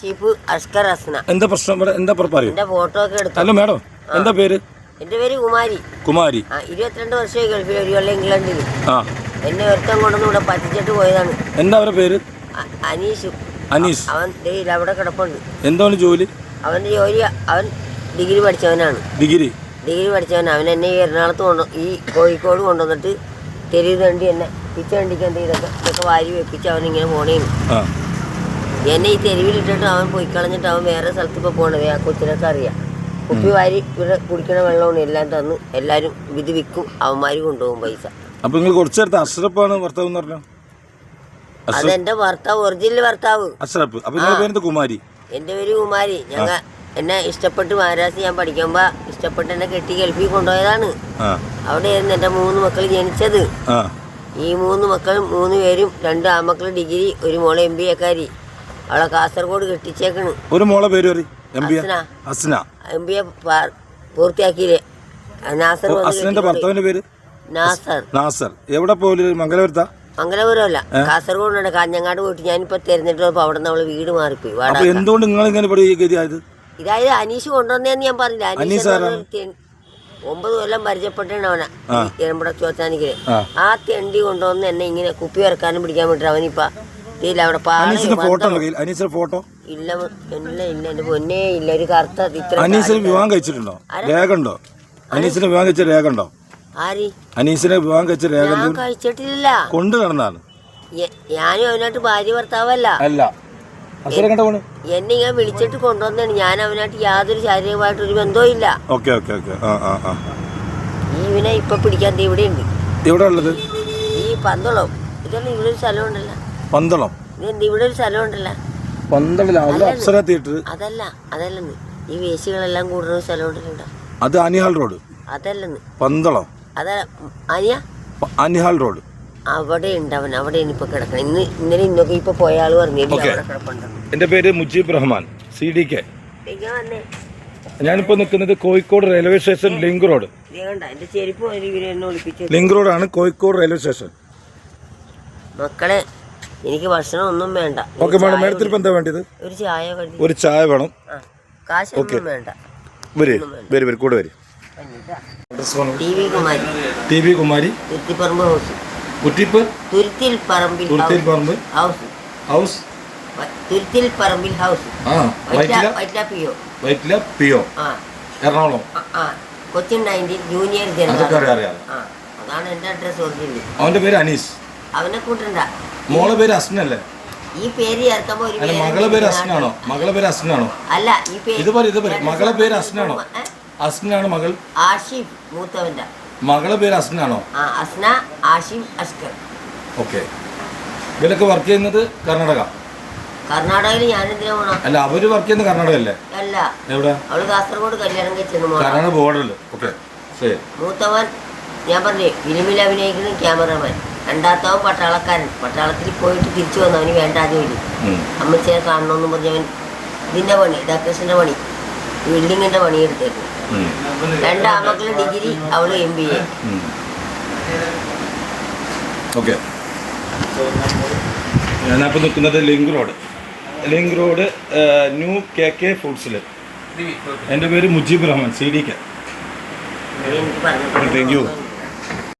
ആഷിഫ് അസ്കർ അസ്ന എന്താ പ്രശ്നം ഇവിടെ? എന്താ പറ- പറയൂ. എന്റെ ഫോട്ടോ ഒക്കെ എടുത്തു? ഹലോ മാഡം എന്താ പേര്? എന്റെ പേര് കുമാരി. കുമാരി. ആ ഇരുപത്തിരണ്ട് വർഷമായി ഗൾഫിൽ ഒരു കൊല്ലം ഇംഗ്ലണ്ടിൽ. ആ. എന്നെ ഒരുത്തം കൊണ്ടൊന്നും ഇവിടെ പറ്റിച്ചിട്ട് പോയതാണ്. എന്താ അവരുടെ പേര്? അ- അനീഷ്. അനീസ് അവൻ ദേ ഇല്ല അവിടെ കിടപ്പുണ്ട്. എന്താണ് ജോലി? അവന്റെ ജോലി അവൻ ഡിഗ്രി പഠിച്ചവനാണ്. ഡിഗ്രി? ഡിഗ്രി പഠിച്ചവൻ അവൻ എന്നെ ഈ എറണാകുളത്ത് കൊണ്ടു ഈ കോഴിക്കോട് കൊണ്ടുവന്നിട്ട് തെരുവ് തണ്ടി എന്നെ പിച്ച വണ്ടിക്ക് എന്ത് ഇതൊക്കെ ഇതൊക്കെ വാരി വെപ്പിച്ച് അവൻ ഇങ്ങനെ പോണേന്ന് ആ. എന്നെ ഈ തെരുവിലിട്ടിട്ട് അവൻ പോയി കളഞ്ഞിട്ട് അവൻ വേറെ സ്ഥലത്ത് ഇപ്പോൾ പോണത് ആ കൊച്ചിനൊക്കെ അറിയാം. കുപ്പി വാരി ഇവിടെ കുടിക്കണ വെള്ളമാണ് എല്ലാം തന്ന് എല്ലാരും ഇത് വിൽക്കും അവന്മാർ കൊണ്ടുപോകും പൈസ. അപ്പൊ നിങ്ങൾ കുറച്ചു അശ്രപ്പാണ് അഷ്റഫാണ് ഭർത്താവ് എന്ന് പറഞ്ഞു? അതെന്റെ ഭർത്താവ് ഒറിജിനൽ ഭർത്താവ്. അഷ്റഫ് അപ്പൊ നിങ്ങളുടെ പേരെന്താ? കുമാരി. എന്റെ പേര് കുമാരി. ഞങ്ങൾ എന്നെ ഇഷ്ടപ്പെട്ട് മഹാരാജ് ഞാൻ പഠിക്കുമ്പോ ഇഷ്ടപ്പെട്ട് എന്നെ കെട്ടി ഗൾഫിൽ കൊണ്ടുപോയതാണ്. അവിടെയായിരുന്നു എന്റെ മൂന്ന് മക്കൾ ജനിച്ചത്. ഈ മൂന്ന് മക്കളും മൂന്ന് പേരും രണ്ട് ആമക്കൾ ഡിഗ്രി ഒരു മോളെ എം ബി എക്കാരി അവളെ കാസർഗോഡ് കെട്ടിച്ചേക്കണ്. ഒരു മോളെ പേര് പറയും. M B Asna. എം പൂർത്തിയാക്കിയില്ലേ? നാസർ അസ്നന്റെ ഭർത്താവിന്റെ പേര്? നാസർ. നാസർ. എവിടെ പോലും മംഗലപുരത്താ? മംഗലപുരമല്ല. കാസർഗോഡാണ് കാഞ്ഞങ്ങാട് പോയിട്ട് ഞാനിപ്പോ തിരഞ്ഞെടുത്തപ്പോ അവിടെ നിന്ന് അവൾ വീട് മാറിപ്പോയി. എന്തുകൊണ്ട് നിങ്ങൾ ഇങ്ങനെ ഇതായത് അനീഷ് കൊണ്ടുവന്നേന്ന് ഞാൻ പറഞ്ഞില്ല. അനീഷ് ഒമ്പത് കൊല്ലം പരിചയപ്പെട്ടാണ് അവനെ ഈ ചോത്താനിക്കൽ ആ. ആ തെണ്ടി കൊണ്ടുവന്ന് എന്നെ ഇങ്ങനെ കുപ്പി ഇറക്കാനും പിടിക്കാൻ വേണ്ടിട്ട് അവനിപ്പ ഇതില്ല അവിടെ അനീസിന്റെ ഫോട്ടോ അനീസിന്റെ ഫോട്ടോ? ഇല്ല ഇല്ല ഇല്ല എന്റെ പൊന്നേ ഇല്ല ഒരു കറുത്ത ഇത്ര അനീസിന് വിവാഹം കഴിച്ചിട്ടുണ്ടോ? രേഖ ഉണ്ടോ? അനീസിന് വിവാഹം കഴിച്ച രേഖ ഉണ്ടോ? ആരി? അനീസിനെ വിവാഹം കഴിച്ച രേഖ കഴിച്ചിട്ടില്ല. കൊണ്ടു നടന്നാണ്. ഞാനും അവനായിട്ട് ഭാര്യ ഭർത്താവല്ല. അല്ല. എന്നെ ഇങ്ങനെ വിളിച്ചിട്ട് കൊണ്ടുവന്നാണ് ഞാൻ അവനായിട്ട് യാതൊരു ശാരീരികമായിട്ട് ഒരു ബന്ധവും ഇല്ല. Okay okay okay. ഇവനെ ഇപ്പൊ പിടിക്കാൻ ഇവിടെ ഉണ്ട് ഇവിടെ ഉള്ളത്? ഈ പന്തളം. ഇതൊന്നും ഇവിടെ ഒരു സ്ഥലം ഉണ്ടല്ലോ. പന്തളം. ഇവിടെ ഒരു സ്ഥലം ഉണ്ടല്ലോ. പന്തളം അവിടെ അപ്സര തിയേറ്റർ. അതല്ല അതല്ലെന്ന് ഈ വേശികളെല്ലാം കൂടുന്ന ഒരു സ്ഥലം ഉണ്ടല്ലോ. അത് അനിഹാൾ റോഡ്. അതല്ലെന്ന് പന്തളം. അതല്ല അനിയ? അനിഹാൾ റോഡ്. അവിടെ ഉണ്ടവൻ അവിടെ ഇനിയിപ്പോ ഇപ്പൊ കിടക്കണം. ഇന്ന് ഇന്നലെ ഇന്നൊക്കെ ഇപ്പൊ പോയ ആൾ പറഞ്ഞു എന്റെ പേര് Mujeeb Rahman C D K ഞാനിപ്പോ നിൽക്കുന്നത് Kozhikode railway station link road. Link റോഡാണ് കോഴിക്കോട് റെയിൽവേ സ്റ്റേഷൻ. മക്കളെ എനിക്ക് ഭക്ഷണം ഒന്നും വേണ്ട. ഓക്കെ മാഡം മാഡത്തിന് ഇപ്പം എന്താ വേണ്ടത്? ഒരു ചായ വേണ്ടി ഒരു ചായ വേണം. ആ കാശൊന്നും വേണ്ട. വരി വരി വരി കൂടെ വരി. T V Kumari. T V Kumari. House കുറ്റിപ്പ്. തുരുത്തിൽ പറമ്പിൽ തുരുത്തിൽ പറമ്പ്. ഹൗസ് ഹൗസ് തുരുത്തിൽ പറമ്പിൽ ഹൗസ് ആ Vyttila Vyttila. P O Vyttila P O ആ. എറണാകുളം. ആ, കൊച്ചിൻ നയന്റീൻ ജൂനിയർ ജനറൽ അറിയാം അറിയാം. ആ അതാണ് എന്റെ അഡ്രസ് ഒറിജിനൽ അവന്റെ പേര് അനീസ്. അവനെ കൂട്ടണ്ട. മോളെ പേര് അസ്നല്ലേ ഈ പേര് ചേർക്കുമ്പോ ഒരു അല്ല പേര് മകളെ പേര് അസ്നാണോ മകളെ പേര് അസ്നാണോ അല്ല ഈ പേര് ഇത് പറ ഇത് പറ മകളെ പേര് അസ്നാണോ ഏ? അസ്നാണ് മകൾ? ആഷിഫ് മൂത്തവന്റെ. മകളെ പേര് അസ്നാണോ ആ അസ്ന ആഷിഫ് അസ്കർ ഓക്കെ. ഇവരൊക്കെ വർക്ക് ചെയ്യുന്നത് കർണാടക? കർണാടകയിൽ ഞാനെന്തിനാ പോണം. അല്ല അവർ വർക്ക് ചെയ്യുന്നത് കർണാടക അല്ലേ. അല്ല എവിടെ? അവൾ കാസർഗോഡ് കല്യാണം കഴിച്ചെന്ന് മോളെ. കർണാടക ബോർഡറിൽ ഓക്കെ. ശരി. മൂത്തവൻ ഞാൻ പറഞ്ഞേ ഫിലിമിൽ അഭിനയിക്കുന്ന ക്യാമറമാൻ. രണ്ടാമത്തവൻ പട്ടാളക്കാരൻ. പട്ടാളത്തിൽ പോയിട്ട് തിരിച്ചു വന്നവന് വേണ്ട ജോലി ഉം. അമ്മച്ചിയെ കാണണമെന്ന് പറഞ്ഞവൻ ഇതിന്റെ പണി ഡാക്ടേഴ്സിന്റെ പണി. ബിൽഡിങ്ങിന്റെ പണി എടുത്തേക്കും. രണ്ടാമക്കളെ ഡിഗ്രി അവൾ എം ബി എ. ഓക്കെ. ഞാനപ്പോൾ നിൽക്കുന്നത് link road. Link road new K K ഫുഡ്സിൽ എന്റെ പേര് Mujeeb Rahman C D K. Thank you